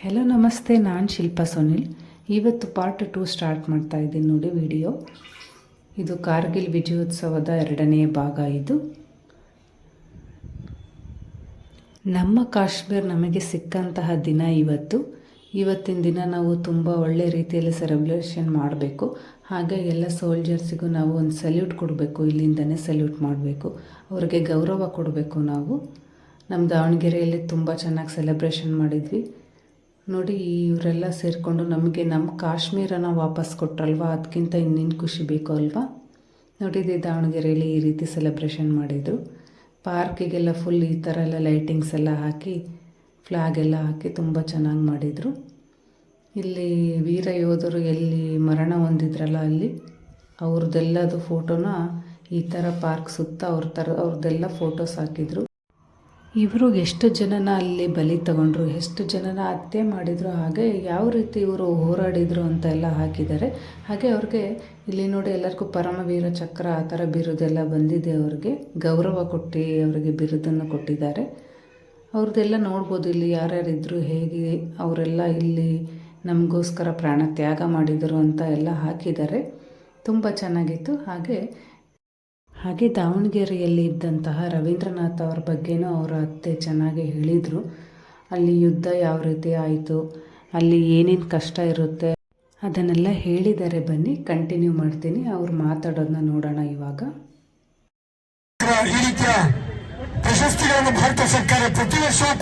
Hello ನಮಸ್ತೆ, ನಾನು ಶಿಲ್ಪಾ ಸುನಿಲ್. ಇವತ್ತು ಪಾರ್ಟ್ ಟು ಸ್ಟಾರ್ಟ್ ಮಾಡ್ತಾ ಇದ್ದೀನಿ ನೋಡಿ ವಿಡಿಯೋ ಇದು ಕಾರ್ಗಿಲ್ ವಿಜಯೋತ್ಸವದ ಎರಡನೆಯ ಭಾಗ ಇದು. ನಮ್ಮ ಕಾಶ್ಮೀರ್ ನಮಗೆ ಸಿಕ್ಕಂತಹ ದಿನ ಇವತ್ತು. ಇವತ್ತಿನ ದಿನ ನಾವು ತುಂಬ ಒಳ್ಳೆ ರೀತಿಯಲ್ಲಿ ಸೆಲೆಬ್ರೇಷನ್ ಮಾಡಬೇಕು. ಹಾಗೆ ಎಲ್ಲ ಸೋಲ್ಜರ್ಸಿಗೂ ನಾವು ಒಂದು ಸಲ್ಯೂಟ್ ಕೊಡಬೇಕು, ಇಲ್ಲಿಂದನೇ ಸಲ್ಯೂಟ್ ಮಾಡಬೇಕು. ಅವ್ರಿಗೆ ಗೌರವ ಕೊಡಬೇಕು ನಾವು. ನಮ್ಮ ದಾವಣಗೆರೆಯಲ್ಲಿ ತುಂಬ ಚೆನ್ನಾಗಿ ಸೆಲೆಬ್ರೇಷನ್ ಮಾಡಿದ್ವಿ. ನೋಡಿ, ಇವರೆಲ್ಲ ಸೇರಿಕೊಂಡು ನಮಗೆ ನಮ್ಮ ಕಾಶ್ಮೀರನ ವಾಪಸ್ ಕೊಟ್ರಲ್ವ? ಅದಕ್ಕಿಂತ ಇನ್ನೇನು ಖುಷಿ ಬೇಕು ಅಲ್ವಾ? ನೋಡಿದ್ದೆ ದಾವಣಗೆರೆಯಲ್ಲಿ ಈ ರೀತಿ ಸೆಲೆಬ್ರೇಷನ್ ಮಾಡಿದರು. ಪಾರ್ಕಿಗೆಲ್ಲ ಫುಲ್ ಈ ಥರ ಎಲ್ಲ ಲೈಟಿಂಗ್ಸ್ ಎಲ್ಲ ಹಾಕಿ ಫ್ಲಾಗ್ ಎಲ್ಲ ಹಾಕಿ ತುಂಬ ಚೆನ್ನಾಗಿ ಮಾಡಿದರು. ಇಲ್ಲಿ ವೀರ ಯೋಧರು ಎಲ್ಲಿ ಮರಣ ಹೊಂದಿದ್ರಲ್ಲ ಅಲ್ಲಿ ಅವ್ರದ್ದೆಲ್ಲದು ಫೋಟೋನ ಈ ಥರ ಪಾರ್ಕ್ ಸುತ್ತ ಅವ್ರ ಥರ ಅವ್ರದ್ದೆಲ್ಲ ಫೋಟೋಸ್ ಹಾಕಿದರು. ಇವರು ಎಷ್ಟು ಜನನ ಅಲ್ಲಿ ಬಲಿ ತಗೊಂಡ್ರು, ಎಷ್ಟು ಜನನ ಹತ್ಯೆ ಮಾಡಿದರು, ಹಾಗೆ ಯಾವ ರೀತಿ ಇವರು ಹೋರಾಡಿದರು ಅಂತ ಎಲ್ಲ ಹಾಕಿದ್ದಾರೆ. ಹಾಗೆ ಅವ್ರಿಗೆ ಇಲ್ಲಿ ನೋಡಿ ಎಲ್ಲರಿಗೂ ಪರಮವೀರ ಚಕ್ರ ಆ ಥರ ಬಿರುದೆಲ್ಲ ಬಂದಿದೆ ಅವ್ರಿಗೆ. ಗೌರವ ಕೊಟ್ಟು ಅವರಿಗೆ ಬಿರುದನ್ನು ಕೊಟ್ಟಿದ್ದಾರೆ. ಅವ್ರದ್ದೆಲ್ಲ ನೋಡ್ಬೋದು ಇಲ್ಲಿ ಯಾರ್ಯಾರಿದ್ರು, ಹೇಗೆ ಅವರೆಲ್ಲ ಇಲ್ಲಿ ನಮಗೋಸ್ಕರ ಪ್ರಾಣ ತ್ಯಾಗ ಮಾಡಿದರು ಅಂತ ಎಲ್ಲ ಹಾಕಿದ್ದಾರೆ. ತುಂಬ ಚೆನ್ನಾಗಿತ್ತು. ಹಾಗೆ ಹಾಗೆ ದಾವಣಗೆರೆಯಲ್ಲಿ ಇದ್ದಂತಹ ರವೀಂದ್ರನಾಥ್ ಅವ್ರ ಬಗ್ಗೆನೂ ಅವರ ಅತ್ತೆ ಚೆನ್ನಾಗಿ ಹೇಳಿದರು. ಅಲ್ಲಿ ಯುದ್ಧ ಯಾವ ರೀತಿ ಆಯಿತು, ಅಲ್ಲಿ ಏನೇನು ಕಷ್ಟ ಇರುತ್ತೆ ಅದನ್ನೆಲ್ಲ ಹೇಳಿದ್ದಾರೆ ಬನ್ನಿ ಕಂಟಿನ್ಯೂ ಮಾಡ್ತೀನಿ. ಅವ್ರು ಮಾತಾಡೋದನ್ನ ನೋಡೋಣ ಇವಾಗ. ಪ್ರಶಸ್ತಿಗಳನ್ನು ಭಾರತ ಸರ್ಕಾರ ಪ್ರತಿ ವರ್ಷವೂ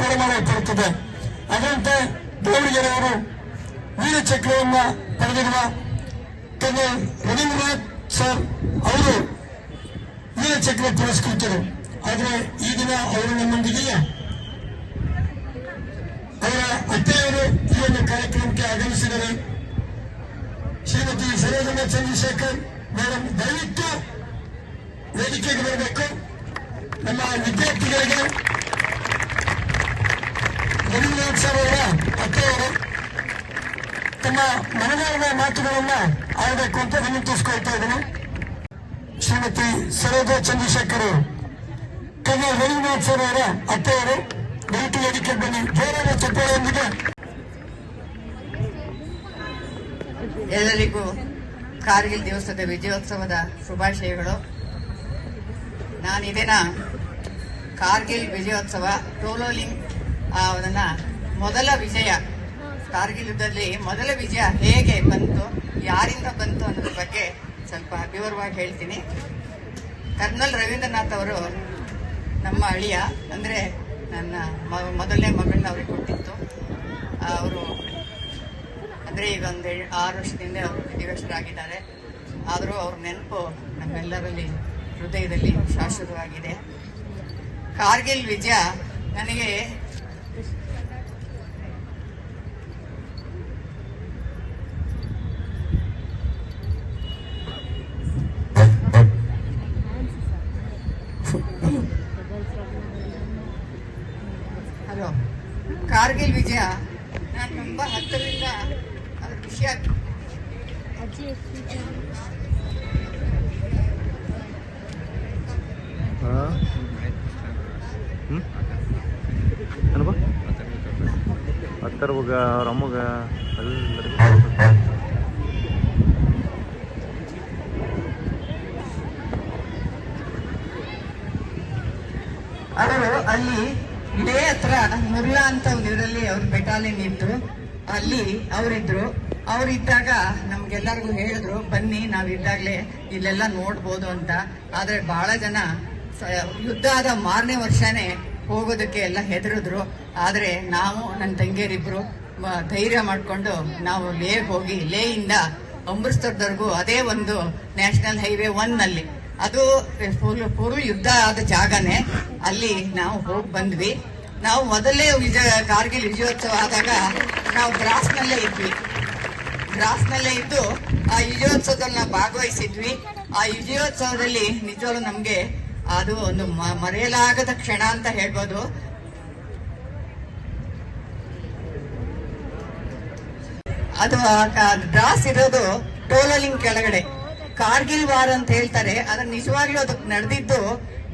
ಕೊಡುತ್ತದೆ ಅದರಂತೆ ದಾವಣಗೆರೆಯವರು ವೀರ ಚಕ್ರವನ್ನ ಪಡೆದಿರುವ ರವೀಂದ್ರನಾಥ್ ಸರ್ ಅವರು ವೀರ ಚಕ್ರ ಪುರಸ್ಕೃತರು. ಆದರೆ ಈ ದಿನ ಅವರು ನಮ್ಮೊಂದಿಗಿಲ್ಲ ಅವರ ಅತ್ತೆಯವರು ಈ ಒಂದು ಕಾರ್ಯಕ್ರಮಕ್ಕೆ ಆಗಮಿಸಿದರೆ ಶ್ರೀಮತಿ ಸರೋಜಮ್ಮ ಚಂದ್ರಶೇಖರ್ ಮೇಡಮ್ ದಯವಿಟ್ಟು ವೇದಿಕೆಗೆ ಬರಬೇಕು. ನಮ್ಮ ವಿದ್ಯಾರ್ಥಿಗಳಿಗೆ ರವೀಂದ್ರನಾಥ್ ಸರ್ ಅವರ ಅತ್ತೆಯವರು ತಮ್ಮ ಮನದಾಳದ ಮಾತುಗಳನ್ನ ಆಡಬೇಕು ಅಂತ ವಿನಂತಿಸ್ಕೊಳ್ತಾ ಇದ್ದೇನೆ. ಶ್ರೀಮತಿ ಸರೋಜಾ ಚಂದ್ರಶೇಖರ್ ಕವಿ ರವೀಂದ್ರನಾಥ್ ಸರ್ ಅವರ ಅತ್ತೆಯವರು ಭೇಟಿ ವೇದಿಕೆಗೆ ಬನ್ನಿ. ಜೋರಾದ ಚಪ್ಪಾಳೆಯೊಂದಿಗೆ. ಎಲ್ಲರಿಗೂ ಕಾರ್ಗಿಲ್ ದಿವಸದ ವಿಜಯೋತ್ಸವದ ಶುಭಾಶಯಗಳು. ನಾನು ಇದನ್ನ ಕಾರ್ಗಿಲ್ ವಿಜಯೋತ್ಸವ ಟೋಲೋಲಿಂಗ್ ಅದನ್ನ ಮೊದಲ ವಿಜಯ. ಕಾರ್ಗಿಲ್ ಯುದ್ಧದಲ್ಲಿ ಮೊದಲ ವಿಜಯ ಹೇಗೆ ಬಂತು, ಯಾರಿಂದ ಬಂತು ಅನ್ನೋದ್ರ ಬಗ್ಗೆ ಸ್ವಲ್ಪ ವಿವರವಾಗಿ ಹೇಳ್ತೀನಿ. ಕರ್ನಲ್ ರವೀಂದ್ರನಾಥ್ ಅವರು ನಮ್ಮ ಅಳಿಯ, ಅಂದರೆ ನನ್ನ ಮೊದಲನೇ ಮಗಳನ್ನ ಅವ್ರಿಗೆ ಕೊಟ್ಟಿತ್ತು ಅವರು ಅಂದರೆ ಈಗ ಒಂದು ಆರು ವರ್ಷದಿಂದ ಅವರು ವಿಧಿವಶರಾಗಿದ್ದಾರೆ ಆದರೂ ಅವ್ರ ನೆನಪು ನಮ್ಮೆಲ್ಲರಲ್ಲಿ ಹೃದಯದಲ್ಲಿ ಶಾಶ್ವತವಾಗಿದೆ. ಕಾರ್ಗಿಲ್ ವಿಜಯ ನನಗೆ ಹಲೋ ಕಾರ್ಗಿಲ್ ವಿಜಯ ನಾನು ತುಂಬ ಹತ್ತರಿಂದ ಖುಷಿಯಾಗಿ ಏನಪ್ಪ ಅಮ್ಮಗ ಅವರು ಅಲ್ಲಿ ಇದೇ ಹತ್ರ ಮುರ್ಲಾ ಅಂತ ಒಂದು ಇದರಲ್ಲಿ ಅವ್ರ ಬೆಟಾಲಿಯನ್ ಇದ್ರು ಅಲ್ಲಿ ಅವರಿದ್ರು. ಅವರಿದ್ದಾಗ ನಮ್ಗೆಲ್ಲರಿಗೂ ಹೇಳಿದ್ರು, ಬನ್ನಿ ನಾವ್ ಇದ್ದಾಗ್ಲೇ ಇಲ್ಲೆಲ್ಲ ನೋಡ್ಬೋದು ಅಂತ. ಆದ್ರೆ ಬಹಳ ಜನ ಯುದ್ಧ ಆದ ಮಾರನೇ ವರ್ಷನೇ ಹೋಗೋದಕ್ಕೆ ಎಲ್ಲ ಹೆದರಿದ್ರು. ಆದ್ರೆ ನಾವು ನನ್ನ ತಂಗಿಯರಿಬ್ರು, ಮ- ಧೈರ್ಯ ಮಾಡಿಕೊಂಡು ನಾವು ಲೇ ಹೋಗಿ, ಲೇಯಿಂದ ಅಮೃತಸರದವರೆಗೂ ಅದೇ ಒಂದು ನ್ಯಾಷನಲ್ ಹೈವೇ ಒನ್ನಲ್ಲಿ. ಅದು ಫುಲ್ ಫುಲ್ ಯುದ್ಧ ಆದ ಜಾಗನೇ. ಅಲ್ಲಿ ನಾವು ಹೋಗಿ ಬಂದ್ವಿ. ನಾವು ಮೊದಲೇ ವಿಜಯ ಕಾರ್ಗಿಲ್ ವಿಜಯೋತ್ಸವ ಆದಾಗ ನಾವು ಬ್ರಾಸ್ನಲ್ಲೇ ಇದ್ವಿ. ದ್ರಾಸ್ನಲ್ಲೇ ಇದ್ದು ಆ ವಿಜಯೋತ್ಸವದಲ್ಲಿ ನಾವು ಭಾಗವಹಿಸಿದ್ವಿ. ಆ ವಿಜಯೋತ್ಸವದಲ್ಲಿ ನಿಜವಾಗ್ಲೂ ನಮ್ಗೆ ಅದು ಒಂದು ಮರೆಯಲಾಗದ ಕ್ಷಣ ಅಂತ ಹೇಳ್ಬೋದು. ಅದು ಡ್ರಾಸ್ ಇರೋದು ಟೋಲಲಿಂಗ್ ಕೆಳಗಡೆ. ಕಾರ್ಗಿಲ್ ವಾರ್ ಅಂತ ಹೇಳ್ತಾರೆ. ಅದ್ರ ನಿಜವಾಗ್ಲೂ ಅದಕ್ಕೆ ನಡೆದಿದ್ದು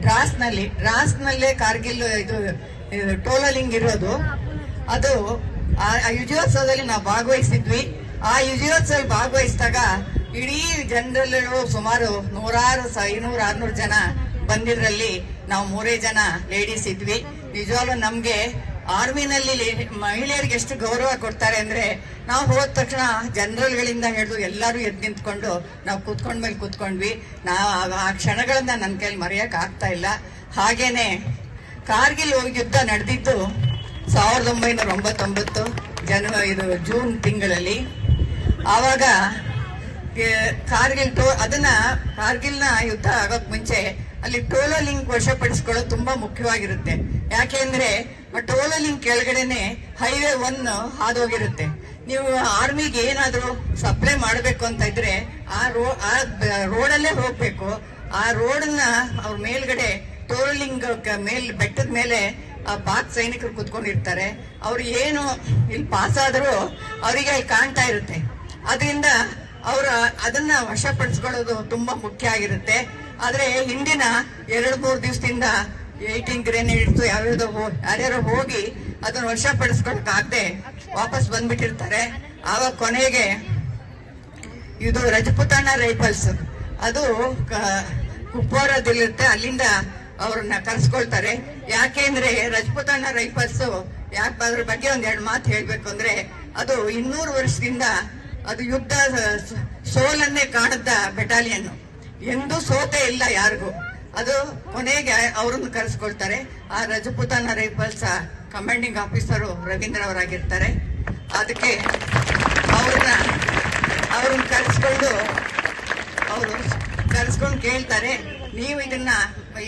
ಡ್ರಾಸ್ನಲ್ಲಿ ಡ್ರಾಸ್ ನಲ್ಲೇ ಕಾರ್ಗಿಲ್ ಇದು ಟೋಲಲಿಂಗ್ ಇರೋದು. ಅದು ಆ ಯುಜಯೋತ್ಸವದಲ್ಲಿ ನಾವು ಭಾಗವಹಿಸಿದ್ವಿ. ಆ ಯುಜಯೋತ್ಸವದಲ್ಲಿ ಭಾಗವಹಿಸಿದಾಗ ಇಡೀ ಜನರಲ್ಲೂ ಸುಮಾರು ನೂರಾರು ಐನೂರು, ಆರ್ನೂರು ಜನ ಬಂದಿದ್ರಲ್ಲಿ ನಾವು ಮೂರೇ ಜನ ಲೇಡೀಸ್ ಇದ್ವಿ. ನಿಜವಾಗ್ಲೂ ನಮ್ಗೆ ಆರ್ಮಿನಲ್ಲಿ ಮಹಿಳೆಯರಿಗೆ ಎಷ್ಟು ಗೌರವ ಕೊಡ್ತಾರೆ ಅಂದ್ರೆ ನಾವು ಹೋದ ತಕ್ಷಣ ಜನರಲ್ಗಳಿಂದ ಹಿಡಿದು ಎಲ್ಲರೂ ಎದ್ದು ನಿಂತ್ಕೊಂಡು ನಾವು ಕೂತ್ಕೊಂಡ ಮೇಲೆ ಕೂತ್ಕೊಂಡ್ವಿ. ನಾ ಆ- ಆ ಕ್ಷಣಗಳನ್ನ ನನ್ನ ಕೈಲಿ ಮರೆಯಕ್ ಆಗ್ತಾ ಇಲ್ಲ. ಹಾಗೇನೆ ಕಾರ್ಗಿಲ್ ಯುದ್ಧ ನಡೆದಿದ್ದು ಸಾವಿರದ ಒಂಬೈನೂರ ಒಂಬತ್ತೊಂಬತ್ತು ಜನ ಇದು ಜೂನ್ ತಿಂಗಳಲ್ಲಿ. ಆವಾಗ ಕಾರ್ಗಿಲ್ ಟೋ, ಅದನ್ನ ಕಾರ್ಗಿಲ್ನ ಯುದ್ಧ ಆಗೋಕ್ ಮುಂಚೆ ಅಲ್ಲಿ ಟೋಲೋ ಲಿಂಕ್ ವಶಪಡಿಸ್ಕೊಳ್ಳೋದು ತುಂಬಾ ಮುಖ್ಯವಾಗಿರುತ್ತೆ. ಯಾಕೆಂದ್ರೆ ಟೋಲೋ ಲಿಂಕ್ ಕೆಳಗಡೆನೆ ಹೈವೇ ಒನ್ ಹಾದೋಗಿರುತ್ತೆ. ನೀವು ಆರ್ಮಿಗೆ ಏನಾದರೂ ಸಪ್ಲೈ ಮಾಡಬೇಕು ಅಂತ ಇದ್ರೆ ಆ ರೋ, ಆ ರೋಡಲ್ಲೇ ಹೋಗ್ಬೇಕು. ಆ ರೋಡನ್ನ ಅವ್ರ ಮೇಲ್ಗಡೆ ಟೋಲಿಂಗ್ ಮೇಲ್, ಬೆಟ್ಟದ ಮೇಲೆ ಆ ಪಾಕ್ ಸೈನಿಕರು ಕುತ್ಕೊಂಡಿರ್ತಾರೆ. ಅವ್ರು ಏನು ಇಲ್ಲಿ ಪಾಸ್ ಆದ್ರೂ ಅವರಿಗೆ ಅಲ್ಲಿ ಕಾಣ್ತಾ ಇರುತ್ತೆ. ಅದರಿಂದ ಅವರ ಅದನ್ನ ವಶಪಡಿಸ್ಕೊಳ್ಳೋದು ತುಂಬಾ ಮುಖ್ಯ ಆಗಿರುತ್ತೆ. ಆದ್ರೆ ಹಿಂದಿನ ಎರಡು ಮೂರು ದಿವಸದಿಂದ ಏಯ್ಟೀನ್ ಗ್ರೆನೇಡ್ಸ್ ಯಾವ್ಯಾವ್ದೋ ಯಾರ್ಯಾರು ಹೋಗಿ ಅದನ್ನ ವಶಪಡಿಸ್ಕೊಳಕ್ ಆಗದೆ ವಾಪಸ್ ಬಂದ್ಬಿಟ್ಟಿರ್ತಾರೆ. ಆವಾಗ ಕೊನೆಗೆ ಇದು ರಜಪುತಾಣ ರೈಫಲ್ಸ್. ಅದು ಕುಪ್ವಾರದಲ್ಲಿರುತ್ತೆ. ಅಲ್ಲಿಂದ ಅವ್ರನ್ನ ಕರೆಸ್ಕೊಳ್ತಾರೆ. ಯಾಕೆಂದ್ರೆ ರಜಪುತಾನ ರೈಫಲ್ಸ್ ಯಾಕೆ ಅದ್ರ ಬಗ್ಗೆ ಒಂದ್ ಎರಡು ಮಾತು ಹೇಳ್ಬೇಕು ಅಂದ್ರೆ ಅದು ಇನ್ನೂರು ವರ್ಷದಿಂದ ಅದು ಯುದ್ಧ ಸೋಲನ್ನೇ ಕಾಣದ ಬೆಟಾಲಿಯನ್ ಎಂದೂ ಸೋತೆ ಇಲ್ಲ ಯಾರಿಗೂ. ಅದು ಕೊನೆಗೆ ಅವರನ್ನು ಕರೆಸ್ಕೊಳ್ತಾರೆ. ಆ Rajputana rifles commanding officer Ravindra ಅವರಾಗಿರ್ತಾರೆ. ಅದಕ್ಕೆ ಅವ್ರನ್ನ ಅವ್ರನ್ನ ಕರೆಸ್ಕೊಂಡು, ಅವರು ಕರೆಸ್ಕೊಂಡು ಕೇಳ್ತಾರೆ, ನೀವು ಇದನ್ನ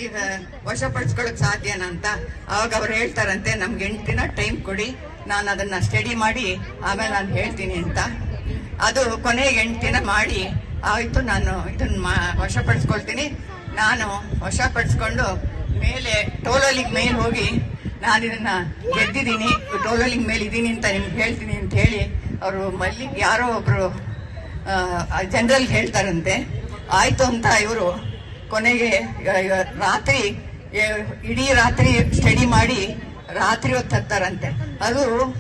ಈಗ ವಶಪಡಿಸ್ಕೊಳಕ್ ಸಾಧ್ಯನಾ ಅಂತ? ಅವಾಗ ಅವ್ರು ಹೇಳ್ತಾರಂತೆ, ನಮ್ಗೆ ಎಂಟು ದಿನ ಟೈಮ್ ಕೊಡಿ. ನಾನು ಅದನ್ನ ಸ್ಟಡಿ ಮಾಡಿ, ಆಮೇಲೆ ನಾನು ಹೇಳ್ತೀನಿ ಅಂತ. ಅದು ಕೊನೆಗೆ ಎಂಟು ದಿನ ಮಾಡಿ, ಆಯಿತು ನಾನು ಇದನ್ನ ಮಾ- ವಶಪಡಿಸ್ಕೊಳ್ತೀನಿ. ನಾನು ವಶಪಡಿಸ್ಕೊಂಡು ಮೇಲೆ ಟೋಲೋಲಿಗೆ ಮೇಲೆ ಹೋಗಿ ನಾನು ಇದನ್ನ ಗೆದ್ದಿದ್ದೀನಿ. ಟೋಲಲಿಂಗ್ ಮೇಲೆ ಇದ್ದೀನಿ ಅಂತ ನಿಮ್ಗೆ ಹೇಳ್ತೀನಿ ಅಂತ ಹೇಳಿ ಅವರು ಮಲ್ಲಿ, ಯಾರೋ ಒಬ್ಬರು ಜನರಲ್ ಹೇಳ್ತಾರಂತೆ. ಆಯಿತು ಅಂತ ಇವರು ಕೊನೆಗೆ ರಾತ್ರಿ ಇಡೀ ರಾತ್ರಿ ಸ್ಟಡಿ ಮಾಡಿ ರಾತ್ರಿ ಹೊತ್ತು ಹತ್ತಾರಂತೆ. ಅದು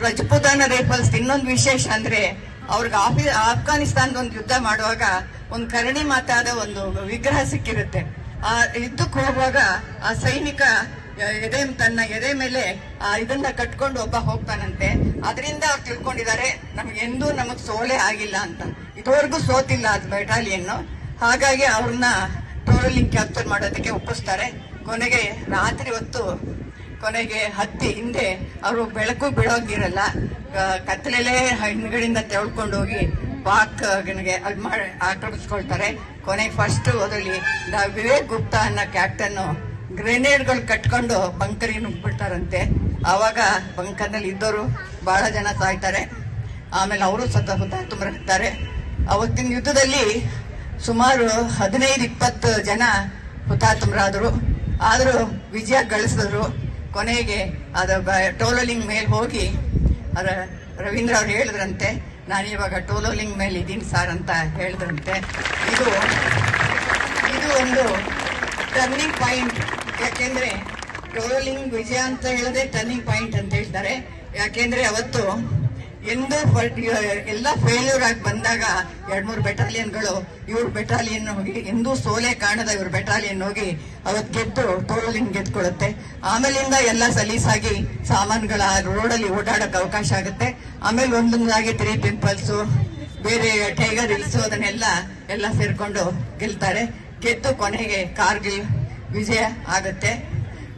ರಜಪೂತಾನ ರೈಫಲ್ಸ್, ಇನ್ನೊಂದು ವಿಶೇಷ ಅಂದ್ರೆ ಅವ್ರಿಗೆ ಆಫಿ ಆಫ್ಘಾನಿಸ್ತಾನದ ಒಂದು ಯುದ್ಧ ಮಾಡುವಾಗ ಒಂದು ಕರಣಿ ಮಾತಾದ ಒಂದು ವಿಗ್ರಹ ಸಿಕ್ಕಿರುತ್ತೆ. ಆ ಯುದ್ಧಕ್ಕೆ ಹೋಗುವಾಗ ಆ ಸೈನಿಕ ಎದೆ, ತನ್ನ ಎದೆ ಮೇಲೆ, ಆ, ಇದನ್ನ ಕಟ್ಕೊಂಡು ಒಬ್ಬ ಹೋಗ್ತಾನಂತೆ. ಅದರಿಂದ ಅವ್ರು ತಿಳ್ಕೊಂಡಿದ್ದಾರೆ, ನಮ್ಗೆ ಎಂದೂ ನಮಗ್ ಸೋಲೆ ಆಗಿಲ್ಲ ಅಂತ. ಇದುವರೆಗೂ ಸೋತಿಲ್ಲ ಅದು ಬೆಟಾಲಿಯನ್ನು ಹಾಗಾಗಿ ಅವ್ರನ್ನ ಟೋರಲಿಂಗ್ ಕ್ಯಾಪ್ಚರ್ ಮಾಡೋದಕ್ಕೆ ಒಪ್ಪಿಸ್ತಾರೆ. ಕೊನೆಗೆ ರಾತ್ರಿ ಹೊತ್ತು ಕೊನೆಗೆ ಹತ್ತಿ ಹಿಂದೆ ಅವರು ಬೆಳಕು ಬಿಡೋಂಗಿರಲ್ಲ ಕ- ಕತ್ತಲೆಲೇ ಹಿಂದ್ಗಡೆಯಿಂದ ತೆಳ್ಕೊಂಡು ಹೋಗಿ ಪಾಕ್ ಗನಿಗೆ ಅದು ಮಾಡಿ ಆಕ್ರಮಿಸ್ಕೊಳ್ತಾರೆ ಕೊನೆಗೆ ಫಸ್ಟ್ ಅದರಲ್ಲಿ ದ- ವಿವೇಕ್ ಗುಪ್ತಾ ಅನ್ನೋ ಕ್ಯಾಪ್ಟನ್ನು ಗ್ರೆನೇಡ್ಗಳು ಕಟ್ಕೊಂಡು ಬಂಕರಿಗೆ ನುಗ್ಬಿಡ್ತಾರಂತೆ ಆವಾಗ ಬಂಕರ್ನಲ್ಲಿ ಇದ್ದವರು ಬಹಳ ಜನ ಸಾಯ್ತಾರೆ. ಆಮೇಲೆ ಅವರು ಸತ ತುಂಬಿರ್ತಾರೆ ಅವತ್ತಿನ ಯುದ್ಧದಲ್ಲಿ ಸುಮಾರು ಹದಿನೈದು ಇಪ್ಪತ್ತು ಜನ ಹುತಾತ್ಮರಾದರು. ಆದರೂ ವಿಜಯ ಗಳಿಸಿದ್ರು. ಕೊನೆಗೆ ಅದು ಟೋಲೋಲಿಂಗ್ ಮೇಲೆ ಹೋಗಿ, ಅದ ರವೀಂದ್ರ ಅವ್ರು ಹೇಳಿದ್ರಂತೆ, ನಾನು ಇವಾಗ ಟೋಲೋಲಿಂಗ್ ಮೇಲೆ ಇದ್ದೀನಿ ಸರ್ ಅಂತ ಹೇಳಿದ್ರಂತೆ. ಇದು ಇದು ಒಂದು ಟರ್ನಿಂಗ್ ಪಾಯಿಂಟ್ ಯಾಕೆಂದ್ರೆ ಟೋಲೋಲಿಂಗ್ ವಿಜಯ ಅಂತ ಹೇಳಿದ್ರೆ ಟರ್ನಿಂಗ್ ಪಾಯಿಂಟ್ ಅಂತ ಹೇಳ್ತಾರೆ. ಯಾಕೆಂದ್ರೆ ಅವತ್ತು ಎಂದು ಎಲ್ಲ ಫೇಲ್ಯೂರ್ ಆಗಿ ಬಂದಾಗ ಎರಡ್ ಮೂರು ಬೆಟಾಲಿಯನ್ಗಳು ಇವ್ರ ಬೆಟಾಲಿಯನ್ ಹೋಗಿ, ಎಂದೂ ಸೋಲೆ ಕಾಣದ ಇವ್ರ ಬೆಟಾಲಿಯನ್ ಹೋಗಿ ಅವತ್ ಗೆದ್ದು ಟೋಲಿಂಗ್ ಗೆದ್ಕೊಳ್ಳುತ್ತೆ ಆಮೇಲಿಂದ ಎಲ್ಲ ಸಲೀಸಾಗಿ ಸಾಮಾನುಗಳ ರೋಡಲ್ಲಿ ಓಡಾಡಕ್ ಅವಕಾಶ ಆಗುತ್ತೆ. ಆಮೇಲೆ ಒಂದೊಂದಾಗಿ ತ್ರೀ ಪಿಂಪಲ್ಸ್ ಬೇರೆ ಟೈಗರ್ ಹಿಲ್ಸ್ ಅದನ್ನೆಲ್ಲ ಎಲ್ಲ ಸೇರ್ಕೊಂಡು ಗೆಲ್ತಾರೆ. ಗೆದ್ದು ಕೊನೆಗೆ ಕಾರ್ಗಿಲ್ ವಿಜಯ ಆಗುತ್ತೆ.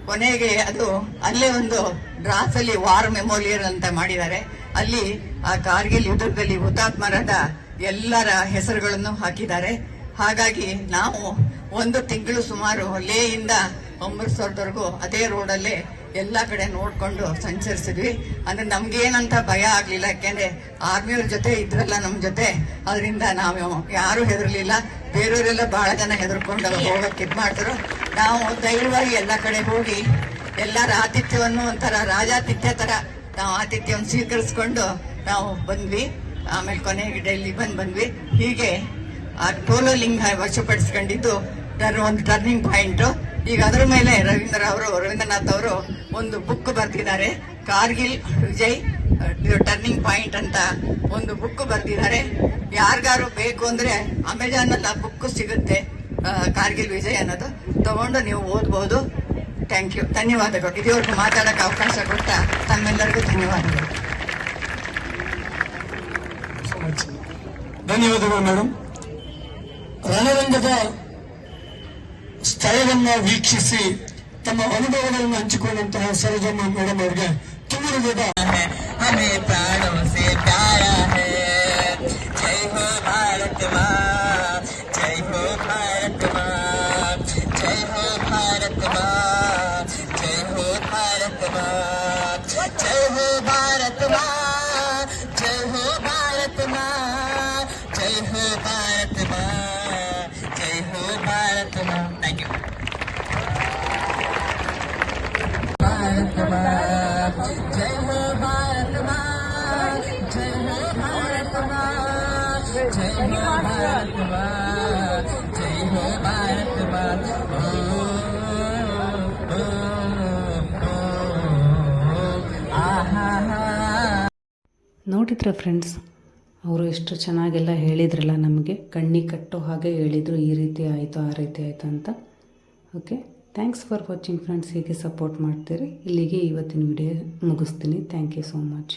ಕೊನೆಗೆ ಅದು ಅಲ್ಲೇ ಒಂದು ಡ್ರಾಸ್ ಅಲ್ಲಿ ವಾರ್ ಮೆಮೋರಿಯಲ್ ಅಂತ ಮಾಡಿದ್ದಾರೆ. ಅಲ್ಲಿ ಆ ಕಾರ್ಗಿಲ್ ಯುದ್ಧದಲ್ಲಿ ಹುತಾತ್ಮರಾದ ಎಲ್ಲರ ಹೆಸರುಗಳನ್ನು ಹಾಕಿದ್ದಾರೆ. ಹಾಗಾಗಿ ನಾವು ಒಂದು ತಿಂಗಳು ಸುಮಾರು ಲೇಯಿಂದ ಅಮೃತ್ಸರ್ದವರೆಗೂ ಅದೇ ರೋಡಲ್ಲೇ ಎಲ್ಲ ಕಡೆ ನೋಡ್ಕೊಂಡು ಸಂಚರಿಸಿದ್ವಿ. ಅಂದ್ರೆ ನಮ್ಗೇನಂತ ಭಯ ಆಗ್ಲಿಲ್ಲ. ಯಾಕೆಂದ್ರೆ ಆರ್ಮಿಯವ್ರ ಜೊತೆ ಇದ್ರಲ್ಲ ನಮ್ ಜೊತೆ. ಅದರಿಂದ ನಾವು ಯಾರು ಹೆದರ್ಲಿಲ್ಲ. ಬೇರೆಯವರೆಲ್ಲ ಬಹಳ ಜನ ಹೆದರ್ಕೊಂಡು ಹೋಗಕ್ಕೆ ಇದ್ ಮಾಡಿದ್ರು ನಾವು ಧೈರ್ಯವಾಗಿ ಎಲ್ಲ ಕಡೆ ಹೋಗಿ ಎಲ್ಲರ ಆತಿಥ್ಯವನ್ನು ಒಂಥರ ರಾಜಾತಿಥ್ಯ ತರ ನಾವು ಆತಿಥ್ಯವನ್ನು ಸ್ವೀಕರಿಸ್ಕೊಂಡು ನಾವು ಬಂದ್ವಿ. ಆಮೇಲೆ ಕೊನೆಗೆ ಡೆಲ್ಲಿ ಬಂದು ಬಂದ್ವಿ. ಹೀಗೆ ಆ ಟೋಲೋ ಲಿಂಗ ವಶಪಡಿಸ್ಕೊಂಡಿದ್ದು ಒಂದು ಟರ್ನಿಂಗ್ ಪಾಯಿಂಟ್ ಈಗ ಅದರ ಮೇಲೆ ರವೀಂದ್ರ ಅವರು, ರವೀಂದ್ರನಾಥ್ ಅವರು ಒಂದು ಬುಕ್ ಬರೆದಿದ್ದಾರೆ. ಕಾರ್ಗಿಲ್ ವಿಜಯ್ ಟರ್ನಿಂಗ್ ಪಾಯಿಂಟ್ ಅಂತ ಒಂದು ಬುಕ್ ಬರೆದಿದ್ದಾರೆ. ಯಾರಿಗಾರು ಬೇಕು ಅಂದರೆ ಅಮೆಜಾನ್ ಅಲ್ಲಿ ಆ ಬುಕ್ ಸಿಗುತ್ತೆ ಕಾರ್ಗಿಲ್ ವಿಜಯ್ ಅನ್ನೋದು. ತಗೊಂಡು ನೀವು ಓದ್ಬೋದು. ಥ್ಯಾಂಕ್ ಯು ಧನ್ಯವಾದಗಳು ಇದುವರೆಗೂ ಮಾತಾಡಕ್ಕೆ ಅವಕಾಶ ಕೊಟ್ಟ ತಮ್ಮೆಲ್ಲರಿಗೂ ಧನ್ಯವಾದಗಳು ಧನ್ಯವಾದಗಳು ಮೇಡಮ್ ರಣರಂಗದ ಸ್ಥಳವನ್ನ ವೀಕ್ಷಿಸಿ ತಮ್ಮ ಅನುಭವಗಳನ್ನು ಹಂಚಿಕೊಂಡಂತಹ ಸರೋಜಮ್ಮ ಮೇಡಮ್ ಅವರಿಗೆ ತುಂಬ ಹೃದಯದ हमें प्राणों से प्यारा है जय हो भारत माँ ನೋಡಿದ್ರ ಫ್ರೆಂಡ್ಸ್ ಅವರು ಎಷ್ಟು ಚೆನ್ನಾಗೆಲ್ಲ ಹೇಳಿದ್ರಲ್ಲ ನಮಗೆ. ಕಣ್ಣಿಗೆ ಕಟ್ಟೋ ಹಾಗೆ ಹೇಳಿದರು, ಈ ರೀತಿ ಆಯಿತು, ಆ ರೀತಿ ಆಯಿತು ಅಂತ. Okay thanks for watching friends ಹೀಗೆ ಸಪೋರ್ಟ್ ಮಾಡ್ತೀರಿ. ಇಲ್ಲಿಗೆ ಇವತ್ತಿನ ವಿಡಿಯೋ ಮುಗಿಸ್ತೀನಿ. Thank you so much